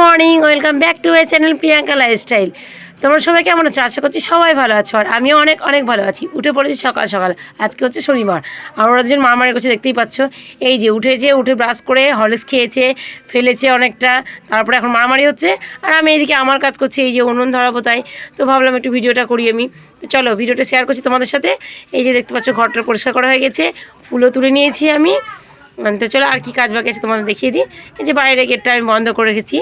Morning, welcome back to my channel Priyanka lifestyle. তোমরা সবাই কেমন আছো? আশা করছি সবাই ভালো আছো, আর আমিও অনেক অনেক ভালো আছি। উঠে পড়েছি সকাল সকাল, আজকে হচ্ছে শনিবার। আর ওরা দুজন মারমারি করছে, দেখতেই পাচ্ছ। এই যে উঠেছে, উঠে ব্রাশ করে হরলিক্স খেয়েছে, ফেলেছে অনেকটা, তারপরে এখন মারামারি হচ্ছে, আর আমি এইদিকে আমার কাজ করছি, এই যে উনুন ধরাবো তাই। তো ভাবলাম একটু ভিডিওটা করি আমি। তো চলো, ভিডিওটা শেয়ার করছি তোমাদের সাথে। এই যে দেখতে পাচ্ছ, ঘরটা পরিষ্কার করা হয়ে গেছে, ফুলও তুলে নিয়েছি আমি। উম, তো চলো আর কি কাজ বাকি আছে তোমাদের দেখিয়ে দিই। এই যে বাইরে গেটটা আমি বন্ধ করে রেখেছি।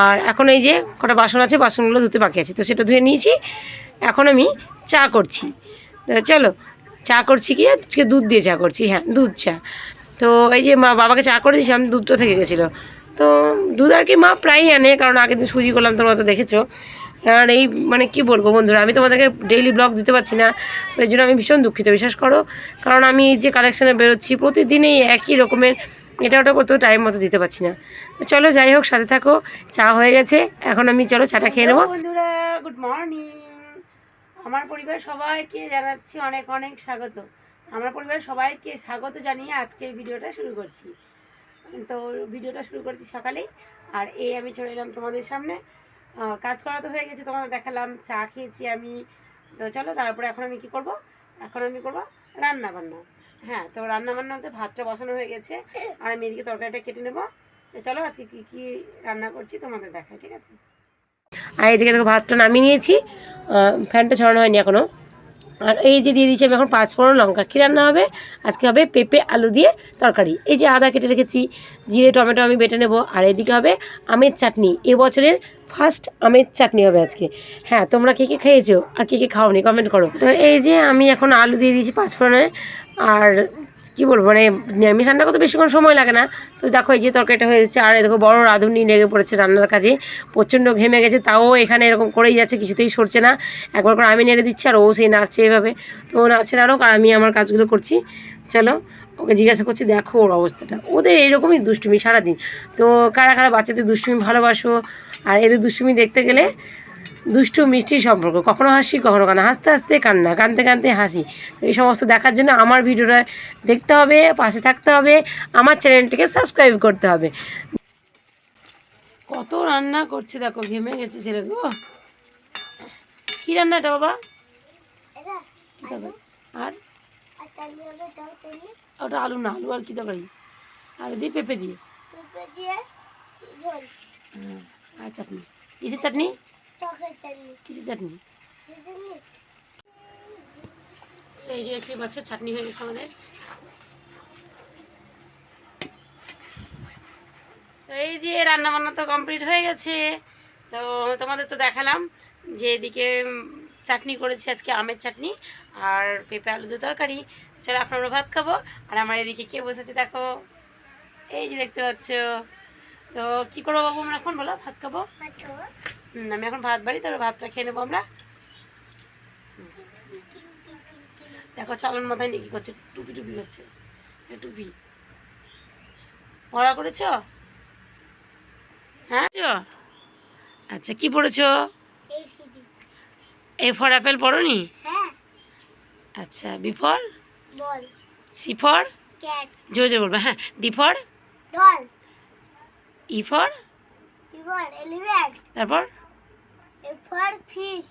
আর এখন এই যে কটা বাসন আছে বাসনগুলো ধুতে বাকি আছে। তো সেটা ধুয়ে নিয়েছি। এখন আমি চা করছি। তো চলো চা করছি কি? আজকে দুধ দিয়ে চা করছি হ্যাঁ দুধ চা। তো এই যে মা বাবাকে চা করে দিয়েছি দিয়েছিলাম দুধটা থেকে গেছিল। তো দুধ আর কি মা প্রায়ই আনে কারণ আগের দিন সুজি করলাম তোমরা তো দেখেছ। আর এই মানে কি বলব বন্ধুরা, আমি তোমাদেরকে ডেইলি ব্লগ দিতে পারছি না এই জন্য আমি ভীষণ দুঃখিত, বিশ্বাস করো। কারণ আমি এই যে কালেকশানে বেরোচ্ছি, প্রতিদিনই একই রকমের, এটা ওটা করতেও টাইম মতো দিতে পারছি না। চলো যাই হোক, সাথে থাকো, চা হয়ে গেছে, এখন আমি চলো চাটা খেয়ে নেব। বন্ধুরা গুড মর্নিং আমার পরিবার সবাইকে জানাচ্ছি অনেক অনেক স্বাগত। আমার পরিবার সবাইকে স্বাগত জানিয়ে আজকের ভিডিওটা শুরু করছি। তো ভিডিওটা শুরু করছি সকালেই, আর এই আমি চলে এলাম তোমাদের সামনে। কাজ করা তো হয়ে গেছে, তোমাদের দেখালাম, চা খেয়েছি আমি। তো চলো, তারপরে এখন আমি কি করব? এখন আমি করব রান্না বান্না হ্যাঁ তো রান্না বান্নাতে ভাতটা বসানো হয়ে গেছে, আর আমি এদিকে তরকারিটা কেটে নেব। তো চলো, আজকে কি কি রান্না করছি তোমাদের দেখায় ঠিক আছে? আর এদিকে ভাতটা নামিয়ে নিয়েছি। ফ্যানটা ছড়ানো হয়নি এখনও আর এই যে দিয়ে দিয়েছি আমি এখন পাঁচ ফোড়ন লঙ্কা। কী রান্না হবে? আজকে হবে পেঁপে, আলু দিয়ে তরকারি। এই যে আদা কেটে রেখেছি, জিরে, টমেটো আমি বেটে নেব। আর এদিকে হবে আমের চাটনি। এবছরের ফার্স্ট আমের চাটনি হবে আজকে। হ্যাঁ তোমরা কে কে খেয়েছো আর কে কে খাওনি? কমেন্ট করো। তো এই যে আমি এখন আলু দিয়ে দিয়েছি পাঁচ ফোড়নে। আর কি বলব মানে নিরামিষ রান্না করতে বেশিক্ষণ সময় লাগে না। তো দেখো এই যে তরকারিটা হয়ে যাচ্ছে আর দেখো বড় রাঁধুনি লেগে পড়েছে রান্নার কাজে। প্রচণ্ড ঘেমে গেছে, তাও এখানে এরকম করেই যাচ্ছে, কিছুতেই সরছে না। একবার করে আমি নেড়ে দিচ্ছি, আর ও সেই নাড়ছে এভাবে। তো ও নাড়ছে নাড়ুক আর আমি আমার কাজগুলো করছি। চলো, ওকে জিজ্ঞাসা করছি, দেখো ওর অবস্থাটা। ওদের এরকমই দুষ্টুমি সারাদিন। তো কারা কারা বাচ্চাদের দুষ্টুমি ভালোবাসো, আর এদের দুষ্টুমি দেখতে গেলে দুষ্টু মিষ্টি সম্পর্ক। কখনো হাসি কখনো কান্না। হাসতে হাসতে কান্না কানতে কানতে হাসি। তো এই সমস্ত দেখার জন্য আমার ভিডিওটা দেখতে হবে পাশে থাকতে হবে আমার চ্যানেলটিকে সাবস্ক্রাইব করতে হবে। কত রান্না করছে দেখো ঘেমে গেছে ছেলে। গো কী রান্না এটা বাবা? আর? আর ওটা আলু না আলু আর কী তরকারি? আলু দিয়ে? পেঁপে দিয়ে আর চাটনি। কিসের চাটনি? চাটনি? এই যে পাচ্ছ, চাটনি হয়ে গেছে আমাদের। এই যে রান্না বান্না তো কমপ্লিট হয়ে গেছে। তো তোমাদের তো দেখালাম যে এদিকে চাটনি করেছি আজকে আমের চাটনি আর পেঁপে আলু দিয়ে তরকারি। চলো এখন আমরা ভাত খাব। আর আমার এদিকে কে বসেছে দেখো। এই যে দেখতে পাচ্ছ। তো কি করব বাবু আমরা এখন? বলো ভাত খাব। আমি এখন ভাত বাড়ি তারপর ভাতটা খেয়ে নেব আমরা। দেখো চালন মাথায় নিয়ে কি করছে টুপি টুপি করছে। টুপি। পড়া করেছ? হ্যাঁ? আচ্ছা কি পড়েছো? এ ফর অ্যাপেল পড়নি? হ্যাঁ। আচ্ছা বি ফর? C for? জোরে জোরে বলবে হ্যাঁ D for? E for? E for elephant তারপর F for fish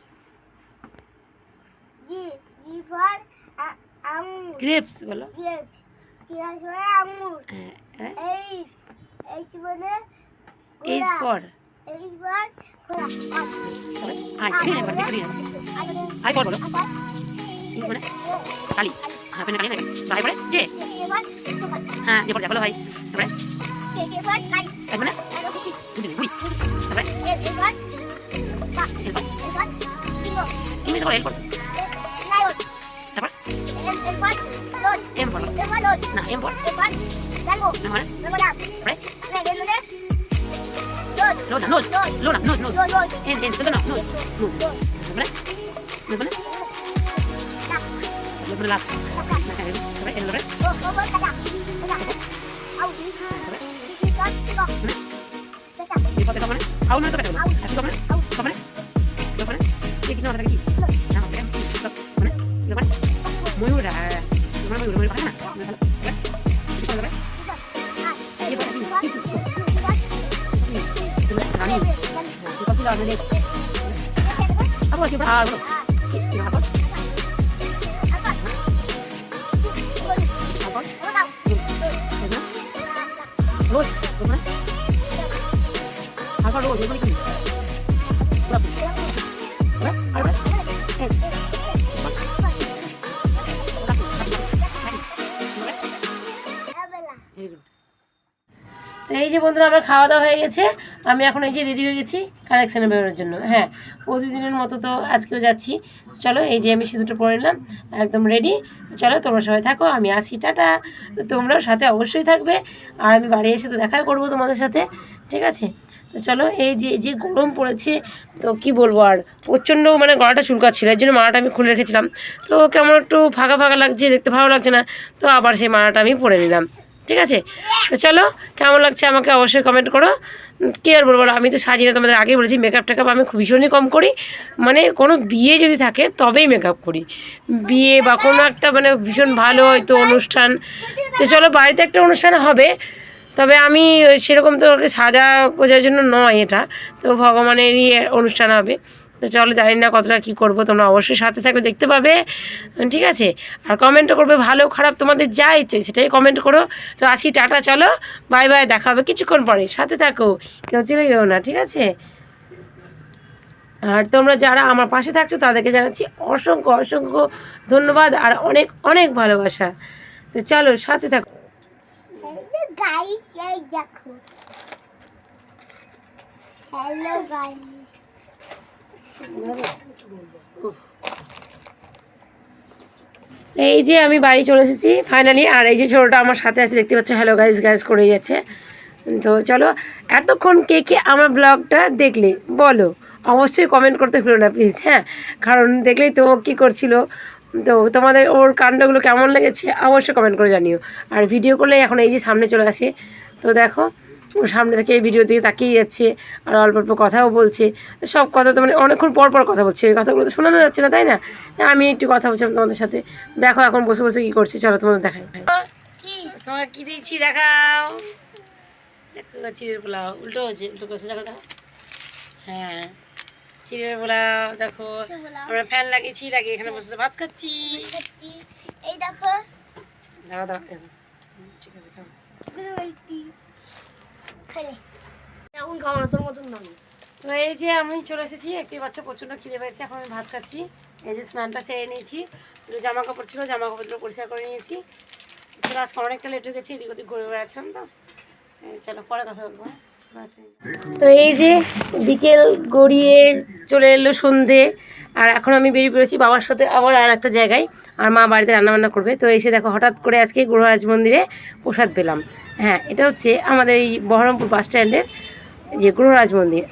G G for আঙুর গ্রেপস বলো গ্রেপস জি ফর আঙুর হ্যাঁ হ্যাঁ বলে এইচ ফর এইচ ফর ঘোড়া আই ঠিক আছে এবার দেখে আই ফর বলো ই মানে কালি হ্যাঁ পেনে কালি নাকি পড়ে যে হ্যাঁ যে বলো ভাই তারপরে মানে বুঝলি তারপরে বলো তারপর না এম পড় না মানে পড়ে লো না নোজ লো না নোজ নোজ এন এন তো না নোজ নোজ তারপরে নোজ মানে তারপরে লাভ তারপরে এল তারপরে বিপদে কমনে কি কিনো থাকে কি না মানে মানে মানে তো এই যে বন্ধুরা, আমার খাওয়া দাওয়া হয়ে গেছে। আমি এখন এই যে রেডি হয়ে গেছি কালেকশানে বেরোনোর জন্য। হ্যাঁ প্রতিদিনের মতো তো আজকেও যাচ্ছি। চলো, এই যে আমি সিঁদুরটা পরে নিলাম, একদম রেডি চলো, তোমরা সবাই থাকো, আমি আসি, টাটা। তোমরাও সাথে অবশ্যই থাকবে। আর আমি বাড়ি এসে তো দেখা করব তোমাদের সাথে, ঠিক আছে? তো চলো, এই যে যে গরম পড়েছে, তো কি বলব আর? প্রচণ্ড মানে গলাটা চুলকাচ্ছিল, এর জন্য মালাটা আমি খুলে রেখেছিলাম। তো কেমন একটু ফাঁকা ফাঁকা লাগছে, দেখতে ভালো লাগছে না। তো আবার সেই মালাটা আমি পরে নিলাম। ঠিক আছে? তো চলো কেমন লাগছে আমাকে অবশ্যই কমেন্ট করো। কি আর বলব বলো, আমি তো সাজিয়ে তোমাদের আগেই বলেছি মেকআপ টেকআপ আমি ভীষণই কম করি। মানে কোনো বিয়ে যদি থাকে তবেই মেকআপ করি। বিয়ে বা কোনো একটা মানে ভীষণ ভালো হয়তো অনুষ্ঠান। তো চলো বাড়িতে একটা অনুষ্ঠান হবে। তবে আমি সেরকম তো সাজা বোঝার জন্য নয় এটা। তো ভগবানেরই অনুষ্ঠান হবে। তো চলো জানি না কতটা কী করব, তোমরা অবশ্যই সাথে থাকবে, দেখতে পাবে। ঠিক আছে? আর কমেন্টও করবে ভালো, খারাপ, তোমাদের যা ইচ্ছে, সেটাই কমেন্ট করো। তো আসি, টাটা, চলো। বাই বাই দেখা হবে কিছুক্ষণ পরে। সাথে থাকো। কেউ চলে গেও না, ঠিক আছে? আর তোমরা যারা আমার পাশে থাকছো, তাদেরকে জানাচ্ছি অসংখ্য অসংখ্য ধন্যবাদ আর অনেক অনেক ভালোবাসা। তো চলো, সাথে থাকো। হ্যালো গাইস এই যে আমি বাড়ি চলে এসেছি ফাইনালি আর এই যে ছোটোটা আমার সাথে আছে, দেখতে পাচ্ছ হ্যালো গাইজ গাইজ করে যাচ্ছে। তো চলো, এতক্ষণ কে কে আমার ব্লগটা দেখলে, বলো, অবশ্যই কমেন্ট করতে ভুলো না প্লিজ হ্যাঁ? কারণ দেখলেই তো কী করছিল, তো তোমাদের ওর কাণ্ডগুলো কেমন লেগেছে, অবশ্যই কমেন্ট করে জানিও। আর ভিডিও করলে এখন এই যে সামনে চলে আসে, তো দেখো সামনে থেকে এই ভিডিও দিকে তাকিয়ে যাচ্ছে আর অল্প অল্প কথাও বলছে। সব কথা তো মানে অনেকক্ষণ পর পর কথা বলছে। এই কথাগুলো তো শোনানো যাচ্ছে না তাই না? আমি একটু কথা বলছিলাম তোমাদের সাথে। দেখো এখন বসে বসে কী করছি চলো তোমাদের দেখাই। তোমাকে কি? দিচ্ছি দেখাও। দেখো চিড়ের পোলাও। উল্টো হচ্ছে উল্টো করছে দেখো হ্যাঁ চিড়ের পোলাও দেখো। আমরা ফ্যান লাগিয়েছি লাগিয়ে এখানে বসে ভাত খাচ্ছি। এই দেখো। দাঁড়া দাঁড়া। ঠিক আছে খাও। এখন খাও না, তোর মতন না তো এই যে আমি চলে এসেছি, একটি বাচ্চা প্রচণ্ড খিদে পেয়েছে, এখন আমি ভাত খাচ্ছি। এই যে স্নানটা সেরে নিয়েছি একটু জামা কাপড় ছিল জামা কাপড়গুলো পরিষ্কার করে নিয়েছি। চলো, আজকে অনেকটা লেট হয়ে গেছে, এদিক ওদিক ঘুরে বেড়াচ্ছিলাম তো? চলো, পরে কথা বলব হ্যাঁ? তো এই যে বিকেল গড়িয়ে চলে এলো সন্ধে আর এখন আমি বেরিয়ে পড়েছি বাবার সাথে আবার আর একটা জায়গায়, আর মা বাড়িতে রান্নাবান্না করবে। তো এসে দেখো, হঠাৎ করে আজকে গুরুরাজ মন্দিরে প্রসাদ পেলাম। হ্যাঁ এটা হচ্ছে আমাদের এই বহরমপুর বাস স্ট্যান্ডের যে গুরুরাজ মন্দির।